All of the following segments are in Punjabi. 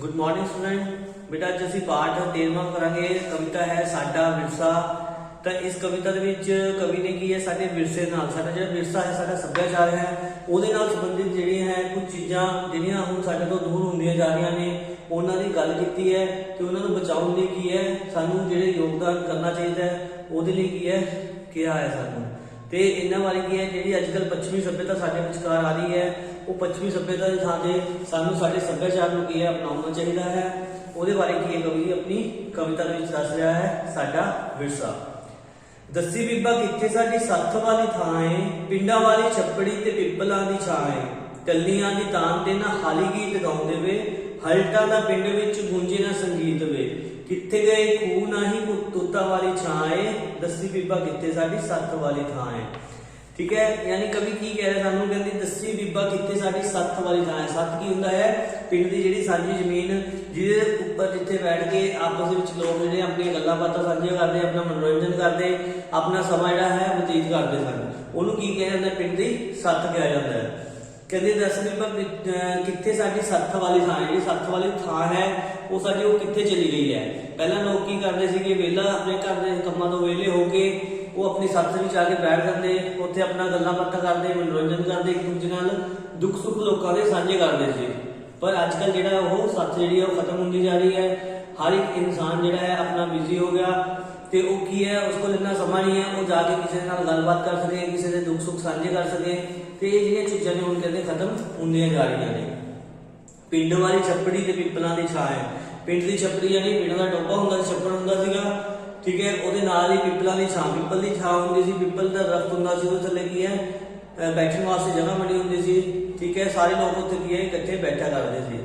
ਗੁੱਡ ਮਾਰਨਿੰਗ ਸਟੂਡੈਂਟ ਬੇਟਾ, ਅੱਜ ਅਸੀਂ ਪਾਠ 13ਵਾਂ ਕਰਾਂਗੇ। ਕਵਿਤਾ ਹੈ ਸਾਡਾ ਵਿਰਸਾ। ਤਾਂ ਇਸ ਕਵਿਤਾ ਦੇ ਵਿੱਚ ਕਵੀ ਨੇ ਕੀ ਹੈ? ਸਾਡੇ ਵਿਰਸੇ ਨਾਲ, ਸਾਡਾ ਜਿਹੜਾ ਵਿਰਸਾ ਹੈ, ਸਾਡਾ ਸੱਭਿਆਚਾਰ ਹੈ, ਉਹਦੇ ਨਾਲ ਸੰਬੰਧਿਤ ਜਿਹੜੀਆਂ ਹੈ, ਕੁਝ ਚੀਜ਼ਾਂ ਜਿਹੜੀਆਂ ਹੁਣ ਸਾਡੇ ਤੋਂ ਦੂਰ ਹੁੰਦੀਆਂ ਜਾ ਰਹੀਆਂ ਨੇ, ਉਹਨਾਂ ਦੀ ਗੱਲ ਕੀਤੀ ਹੈ ਤੇ ਉਹਨਾਂ ਨੂੰ ਬਚਾਉਣ ਲਈ ਕੀ ਹੈ? ਸਾਨੂੰ ਜਿਹੜੇ ਯੋਗਦਾਨ ਕਰਨਾ ਚਾਹੀਦਾ ਹੈ, ਉਹਦੇ ਲਈ ਕੀ ਹੈ? ਕਿਹਾ ਹੈ ਸਾਨੂੰ। ਤੇ ਇਹਨਾਂ ਬਾਰੇ ਕੀ ਹੈ, ਜਿਹੜੀ ਅੱਜ ਅੱਜਕੱਲ ਪੱਛਮੀ ਸਭਿਅਤਾ ਸਾਡੇ ਵਿਚਕਾਰ ਆ ਰਹੀ ਹੈ, ਉਹ ਪੱਛਮੀ ਸਭਿਅਤਾ ਦੀ ਥਾਂ ਤੇ ਸਾਨੂੰ ਸਾਡੇ ਸੱਭਿਆਚਾਰ ਨੂੰ ਕੀ ਹੈ, ਅਪਣਾਉਣਾ ਚਾਹੀਦਾ ਹੈ। ਉਹਦੇ ਬਾਰੇ ਕੀ ਹੈ, ਕਵੀ ਆਪਣੀ ਕਵਿਤਾ ਦੇ ਵਿੱਚ ਦੱਸ ਰਿਹਾ ਹੈ, ਸਾਡਾ ਵਿਰਸਾ। ਦੱਸੀ ਬੀਬਾ, ਕਿੱਥੇ ਸਾਡੀ ਸੱਥ ਵਾਲੀ ਥਾਂ ਏ, ਪਿੰਡਾਂ ਵਾਲੀ ਛੱਪੜੀ ਤੇ ਪਿੱਪਲਾਂ ਦੀ ਛਾਂ ਏ। ਟੱਲੀਆਂ ਦੀ ਤਾਨ ਤੇ ਨਾ ਹਾਲੀ ਗੀਤ ਗਾਉਂਦੇ ਵੇ, ਹਲਟਾਂ ਦਾ ਪਿੰਡ ਵਿੱਚ ਗੂੰਜੇ ਨਾ ਸੰਗੀਤ ਵੇ। ਕਿੱਥੇ ਗਏ? ਖੂਹ ਨਹੀਂ ਤੁੱਤਾ ਵਾਲੀ ਛਾਂ ਏ। ਦੱਸੀ ਬੀਬਾ ਕਿੱਥੇ? ਸਾਡੀ ਸੱਥ ਵਾਲੀ ਥਾਂ ਏ। ਠੀਕ ਹੈ? ਯਾਨੀ ਕਵੀ ਕੀ ਕਹਿ ਰਿਹਾ ਸਾਨੂੰ? ਕਹਿੰਦੀ, ਦੱਸੀ ਬੀਬਾ ਕਿੱਥੇ ਸਾਡੀ ਸੱਥ ਵਾਲੀ ਥਾਂ ਹੈ ਸੱਥ ਕੀ ਹੁੰਦਾ ਹੈ? ਪਿੰਡ ਦੀ ਜਿਹੜੀ ਸਾਂਝੀ ਜ਼ਮੀਨ, ਜਿਹਦੇ ਉੱਪਰ ਜਿੱਥੇ ਬੈਠ ਕੇ ਆਪਸ ਦੇ ਵਿੱਚ ਲੋਕ ਜਿਹੜੇ ਆਪਣੀਆਂ ਗੱਲਾਂ ਬਾਤਾਂ ਸਾਂਝੀਆਂ ਕਰਦੇ, ਆਪਣਾ ਮਨੋਰੰਜਨ ਕਰਦੇ, ਆਪਣਾ ਸਮਾਂ ਜਿਹੜਾ ਹੈ, ਬਤੀਤ ਕਰਦੇ ਸਨ। ਉਹਨੂੰ ਕੀ ਕਿਹਾ ਜਾਂਦਾ ਪਿੰਡ ਦੀ ਸੱਥ ਕਿਹਾ ਜਾਂਦਾ ਹੈ। ਕਹਿੰਦੇ ਦੱਸਦੇ ਬੀਬਾ ਕਿੱਥੇ ਸਾਡੀ ਸੱਥ ਵਾਲੀ ਥਾਂ ਹੈ, ਜਿਹੜੀ ਸੱਥ ਵਾਲੀ ਥਾਂ ਹੈ, ਉਹ ਸਾਡੀ ਉਹ ਕਿੱਥੇ ਚਲੀ ਗਈ ਹੈ। ਪਹਿਲਾਂ ਲੋਕ ਕੀ ਕਰਦੇ ਸੀਗੇ, ਵਿਹਲਾ ਆਪਣੇ ਘਰ ਦੇ ਕੰਮਾਂ ਤੋਂ ਵਿਹਲੇ ਹੋ ਕੇ ਉਹ ਆਪਣੀ ਸੱਥ ਵਿੱਚ ਆ ਕੇ ਬੈਠ ਜਾਂਦੇ, ਉੱਥੇ ਆਪਣਾ ਗੱਲਾਂ ਬਾਤਾਂ ਕਰਦੇ, ਮਨੋਰੰਜਨ ਕਰਦੇ, ਇੱਕ ਦੂਜੇ ਨਾਲ ਦੁੱਖ ਸੁੱਖ ਲੋਕਾਂ ਦੇ ਸਾਂਝੇ ਕਰਦੇ ਸੀ। ਪਰ ਅੱਜ ਕੱਲ ਜਿਹੜਾ ਉਹ ਸੱਥ ਜਿਹੜੀ ਹੈ, ਉਹ ਖਤਮ ਹੁੰਦੀ ਜਾ ਰਹੀ ਹੈ। ਹਰ ਇੱਕ ਇਨਸਾਨ ਜਿਹੜਾ ਹੈ, ਆਪਣਾ ਬਿਜ਼ੀ ਹੋ ਗਿਆ। ਤੇ ਉਹ ਕੀ ਹੈ, ਉਸ ਕੋਲ ਇੰਨਾ ਸਮਾਂ ਨਹੀਂ ਹੈ, ਉਹ ਜਾ ਕੇ ਕਿਸੇ ਨਾਲ ਗੱਲਬਾਤ ਕਰ ਸਕੇ, ਕਿਸੇ ਦੇ ਦੁੱਖ ਸੁੱਖ ਸਾਂਝੇ ਕਰ ਸਕੇ ਤੇ ਇਹ ਜਿਹੜੀਆਂ ਚੀਜ਼ਾਂ ਨੇ, ਹੁਣ ਕਹਿੰਦੇ ਖਤਮ ਹੁੰਦੀਆਂ ਜਾ ਰਹੀਆਂ ਨੇ। ਪਿੰਡ ਵਾਲੀ ਛੱਪੜੀ ਤੇ ਪਿੱਪਲਾਂ ਦੀ ਛਾਂ ਹੈ। ਪਿੰਡ ਦੀ ਛੱਪੜੀ ਯਾਨੀ ਪਿੰਡ ਦਾ ਟੋਬਾ ਹੁੰਦਾ ਸੀ, ਛੱਪੜ ਹੁੰਦਾ ਸੀਗਾ, ਠੀਕ ਹੈ, ਉਹਦੇ ਨਾਲ ਹੀ ਪਿੱਪਲਾਂ ਦੀ ਛਾਂ, ਪਿੱਪਲ ਦੀ ਛਾਂ ਹੁੰਦੀ ਸੀ, ਪਿੱਪਲ ਦਾ ਦਰਖਤ ਹੁੰਦਾ ਸੀ, ਉਹਦੇ ਥੱਲੇ ਕੀ ਹੈ ਬੈਠਣ ਵਾਸਤੇ ਜਗ੍ਹਾ ਬਣੀ ਹੁੰਦੀ ਸੀ, ਠੀਕ ਹੈ, ਸਾਰੇ ਲੋਕ ਉੱਥੇ ਕੀ ਹੈ, ਇਕੱਠੇ ਬੈਠਾ ਕਰਦੇ ਸੀ।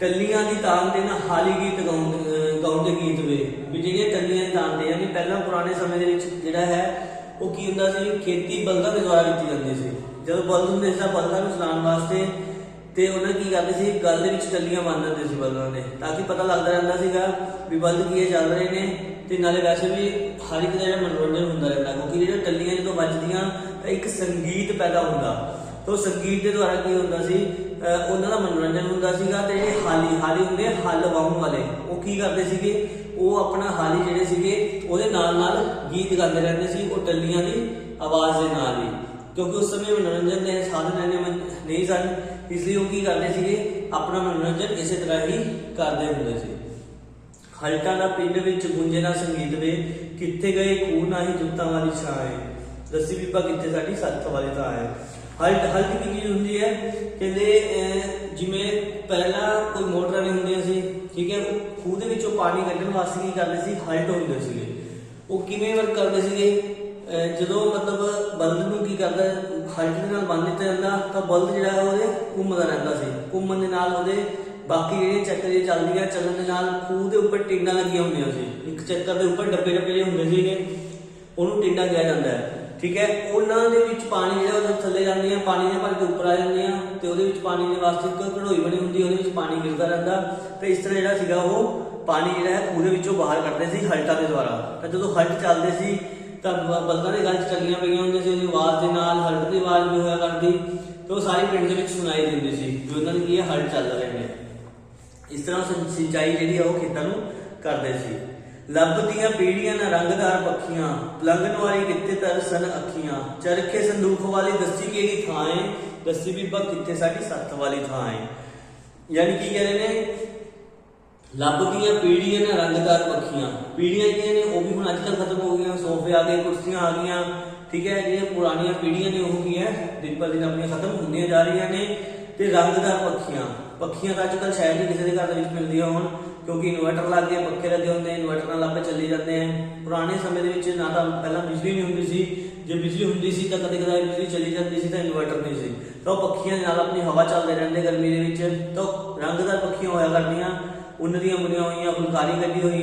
ਟੱਲੀਆਂ ਦੀ ਤਾਨ ਤੇ ਨਾ ਹਾਲੀ ਗੀਤ ਗਾਉਂਦੇ ਗਾਉਂਦੇ ਗੀਤ ਵੇ। ਵੀ ਜਿਹੜੀਆਂ ਟੱਲੀਆਂ ਦੀ ਤਾਨ ਤੇ ਯਾਨੀ ਪਹਿਲਾਂ ਪੁਰਾਣੇ ਸਮੇਂ ਦੇ ਵਿੱਚ ਜਿਹੜਾ ਹੈ, ਉਹ ਕੀ ਹੁੰਦਾ ਸੀ ਖੇਤੀ ਬਲਦਾਂ ਦੇ ਦੁਆਰਾ ਕੀਤੀ ਜਾਂਦੀ ਸੀ। ਜਦੋਂ ਬਲਦ ਹੁੰਦੇ ਸੀ ਤਾਂ ਬਲਦਾਂ ਨੂੰ ਚਲਾਉਣ ਵਾਸਤੇ ਤੇ ਉਹਨਾਂ ਕੀ ਕਰਦੇ ਸੀ, ਗੱਲ ਦੇ ਵਿੱਚ ਟੱਲੀਆਂ ਬੰਨ ਦਿੰਦੇ ਸੀ ਬਲਦਾਂ ਦੇ ਤਾਂ ਕਿ ਪਤਾ ਲੱਗਦਾ ਰਹਿੰਦਾ ਸੀਗਾ ਵੀ ਬਲਦ ਕੀ ਚੱਲ ਰਹੇ ਨੇ ਤੇ ਨਾਲੇ ਵੈਸੇ ਵੀ ਹਰ ਇੱਕ ਦਾ ਜਿਹੜਾ ਮਨੋਰੰਜਨ ਹੁੰਦਾ ਰਹਿੰਦਾ, ਕਿਉਂਕਿ ਜਿਹੜੀਆਂ ਟੱਲੀਆਂ ਜਦੋਂ ਵੱਜਦੀਆਂ ਤਾਂ ਇੱਕ ਸੰਗੀਤ ਪੈਦਾ ਹੁੰਦਾ। ਤੋਂ ਸੰਗੀਤ ਦੇ ਦੁਆਰਾ ਕੀ ਹੁੰਦਾ ਸੀ ਉਹਨਾਂ ਦਾ ਮਨੋਰੰਜਨ ਹੁੰਦਾ ਸੀਗਾ ਤੇ ਜਿਹੜੇ ਹਾਲੀ ਹਾਲੀ ਹੁੰਦੇ ਹੱਲ ਵਾਹਣ ਵਾਲੇ। ਉਹ ਕੀ ਕਰਦੇ ਸੀਗੇ? ਉਹ ਆਪਣਾ ਹਾਲੀ ਜਿਹੜੇ ਸੀਗੇ, ਉਹਦੇ ਨਾਲ ਨਾਲ ਗੀਤ ਗਾਉਂਦੇ ਰਹਿੰਦੇ ਸੀ, ਉਹ ਟੱਲੀਆਂ ਦੀ ਆਵਾਜ਼ ਦੇ ਨਾਲ ਹੀ। ਕਿਉਂਕਿ ਉਸ ਸਮੇਂ ਮਨੋਰੰਜਨ ਦੇ ਸਾਧਨ ਇੰਨੇ ਨਹੀਂ ਸਨ। ਇਸ ਲਈ ਉਹ ਕੀ ਕਰਦੇ ਸੀਗੇ? ਆਪਣਾ ਮਨੋਰੰਜਨ ਇਸੇ ਤਰ੍ਹਾਂ ਹੀ ਕਰਦੇ ਹੁੰਦੇ ਸੀ। ਹਲਟਾਂ ਦਾ ਪਿੰਡ ਵਿੱਚ ਗੁੰਜੇ ਨਾ ਸੰਗੀਤ ਵੇ ਕਿੱਥੇ ਗਏ? ਖੂਹ ਨਾ ਹੀ ਜੁੱਤਾਂ ਵਾਲੀ ਛਾਂ ਹੈ। ਦੱਸੀ ਬੀਬਾ ਕਿੱਥੇ ਸਾਡੀ ਸੱਤ ਵਾਲੀ ਥਾਂ ਹੈ। ਹਲਟ ਹਲਟ ਕੀ ਚੀਜ਼ ਹੁੰਦੀ ਹੈ, ਕਹਿੰਦੇ ਜਿਵੇਂ ਪਹਿਲਾਂ ਕੋਈ ਮੋਟਰਾਂ ਨਹੀਂ ਹੁੰਦੀਆਂ ਸੀ ਠੀਕ ਹੈ ਉਹ ਖੂਹ ਦੇ ਵਿੱਚੋਂ ਪਾਣੀ ਕੱਢਣ ਵਾਸਤੇ ਕੀ ਕਰਦੇ ਸੀ? ਹਲਟ ਹੁੰਦੇ ਸੀਗੇ। ਉਹ ਕਿਵੇਂ ਵਰਕ ਕਰਦੇ ਸੀਗੇ? ਜਦੋਂ ਮਤਲਬ ਬਲਦ ਨੂੰ ਕੀ ਕਰਦਾ, ਹਲਟ ਦੇ ਨਾਲ ਬੰਨ ਦਿੱਤਾ ਜਾਂਦਾ, ਤਾਂ ਬਲਦ ਜਿਹੜਾ ਉਹਦੇ ਘੁੰਮਦਾ ਰਹਿੰਦਾ ਸੀ। ਘੁੰਮਣ ਦੇ ਨਾਲ ਉਹਦੇ ਬਾਕੀ ਜਿਹੜੇ ਚੱਕਰ ਜੇ ਚੱਲਦੀਆਂ, ਚੱਲਣ ਦੇ ਨਾਲ ਖੂਹ ਦੇ ਉੱਪਰ ਟਿੰਡਾਂ ਲੱਗੀਆਂ ਹੁੰਦੀਆਂ ਸੀ। ਇੱਕ ਚੱਕਰ ਦੇ ਉੱਪਰ ਡੱਬੇ ਡੱਬੇ ਜਿਹੇ ਹੁੰਦੇ ਸੀਗੇ, ਉਹਨੂੰ ਟਿੰਡਾ ਕਿਹਾ ਜਾਂਦਾ ਹੈ। ਠੀਕ ਹੈ? ਉਹਨਾਂ ਦੇ ਵਿੱਚ ਪਾਣੀ ਜਿਹੜਾ ਉਹਦੇ ਥੱਲੇ ਜਾਂਦੀਆਂ ਪਾਣੀ ਦੇ ਭਰ ਕੇ ਉੱਪਰ ਆ ਜਾਂਦੀਆਂ ਤੇ ਉਹਦੇ ਵਿੱਚ ਪਾਣੀ ਦੇ ਵਾਸਤੇ ਇੱਕ ਘੜੋਈ ਬਣੀ ਹੁੰਦੀ ਉਹਦੇ ਵਿੱਚ ਪਾਣੀ ਗਿਰਦਾ ਰਹਿੰਦਾ। ਤੇ ਇਸ ਤਰ੍ਹਾਂ ਜਿਹੜਾ ਸੀਗਾ ਉਹ ਪਾਣੀ ਜਿਹੜਾ ਹੈ ਖੂਹ ਵਿੱਚੋਂ ਬਾਹਰ ਕੱਢਦੇ ਸੀ ਹਲਟਾਂ ਦੇ ਦੁਆਰਾ। ਤਾਂ ਜਦੋਂ ਹਲਟ ਚੱਲਦੇ ਸੀ, ਤਾਂ ਬਲਦਾਂ ਦੇ ਗਲ 'ਚ ਚੱਲੀਆਂ ਪਈਆਂ ਹੁੰਦੀਆਂ ਸੀ, ਉਹਦੀ ਆਵਾਜ਼ ਦੇ ਨਾਲ ਹਲਟ ਦੀ ਆਵਾਜ਼ ਵੀ ਹੋਇਆ ਕਰਦੀ ਤੇ ਉਹ ਸਾਰੇ ਪਿੰਡ ਦੇ ਵਿੱਚ ਸੁਣਾਈ ਦਿੰਦੀ ਸੀ ਵੀ ਉਹਨਾਂ ਨੇ ਕੀ ਹੈ, ਹਲਟ ਚੱਲ ਰਹੇ ਨੇ। ਇਸ ਤਰ੍ਹਾਂ ਸਿੰ- ਸਿੰਚਾਈ ਜਿਹੜੀ ਆ ਉਹ ਖੇਤਾਂ ਨੂੰ ਕਰਦੇ ਸੀ। ਲੱਭਦੀਆਂ ਪੀੜੀਆਂ ਨਾ ਰੰਗਦਾਰ ਪੱਖੀਆਂ ਲੰਘਣ ਵਾਲੀ ਕਿੱਥੇ ਤਰਸਨ ਅੱਖੀਆਂ? ਚਰਖੇ ਸੰਦੂਖ ਵਾਲੀ ਦੱਸੀ ਕਿਹੜੀ ਥਾਂ ਏ? ਦੱਸੀ ਬੀਬਾ ਕਿੱਥੇ ਸਾਡੀ ਸੱਤ ਵਾਲੀ ਥਾਂ ਏ? ਯਾਨੀ ਕੀ ਕਹਿ ਨੇ? ਲੱਭਦੀਆਂ ਪੀੜੀਆਂ ਨਾ ਰੰਗਦਾਰ ਪੱਖੀਆਂ। ਪੀੜੀਆਂ ਜਿਹੜੀਆਂ ਨੇ? ਉਹ ਵੀ ਹੁਣ ਅੱਜ ਕੱਲ੍ਹ ਖਤਮ ਹੋ ਗਈਆਂ, ਸੋਫੇ ਆ ਗਏ, ਕੁਰਸੀਆਂ ਆ ਗਈਆਂ। ਠੀਕ ਹੈ, ਜਿਹੜੀਆਂ ਪੁਰਾਣੀਆਂ ਪੀੜੀਆਂ ਨੇ ਉਹ ਕੀ ਹੈ? ਦਿਨ ਪਰ ਦਿਨ ਆਪਣੀਆਂ ਖਤਮ ਹੁੰਦੀਆਂ ਜਾ ਰਹੀਆਂ ਨੇ ਤੇ ਰੰਗਦਾਰ ਪੱਖੀਆਂ। ਪੱਖੀਆਂ ਤਾਂ ਅੱਜ ਕੱਲ੍ਹ ਸ਼ਾਇਦ ਹੀ ਕਿਸੇ ਦੇ ਘਰ ਦੇ ਵਿੱਚ ਮਿਲਦੀਆਂ ਹੋਣ। ਕਿਉਂਕਿ ਇਨਵਰਟਰ ਲੱਗਦੇ ਆ ਪੱਖੇ ਲੱਗੇ ਹੁੰਦੇ, ਇਨਵਰਟਰ ਨਾਲ ਆਪੇ ਚੱਲੀ ਜਾਂਦੇ ਆ। ਪੁਰਾਣੇ ਸਮੇਂ ਦੇ ਵਿੱਚ ਨਾ ਤਾਂ ਪਹਿਲਾਂ ਬਿਜਲੀ ਨਹੀਂ ਹੁੰਦੀ ਸੀ। ਜੇ ਬਿਜਲੀ ਹੁੰਦੀ ਸੀ ਤਾਂ ਕਦੇ ਕਦੇ ਬਿਜਲੀ ਚਲੀ ਜਾਂਦੀ ਸੀ ਤਾਂ ਇਨਵਰਟਰ ਨਹੀਂ ਸੀ। ਤਾਂ ਉਹ ਪੱਖੀਆਂ ਦੇ ਨਾਲ ਆਪਣੀ ਹਵਾ ਚੱਲਦੇ ਰਹਿੰਦੇ ਗਰਮੀ ਦੇ ਵਿੱਚ। ਤਾਂ ਉਹ ਰੰਗਦਾਰ ਪੱਖੀਆਂ ਹੋਇਆ ਕਰਦੀਆਂ। ਉਹਨਾਂ ਦੀਆਂ ਬੁਣੀਆਂ ਹੋਈਆਂ, ਫੁਲਕਾਰੀ ਕੱਢੀ ਹੋਈ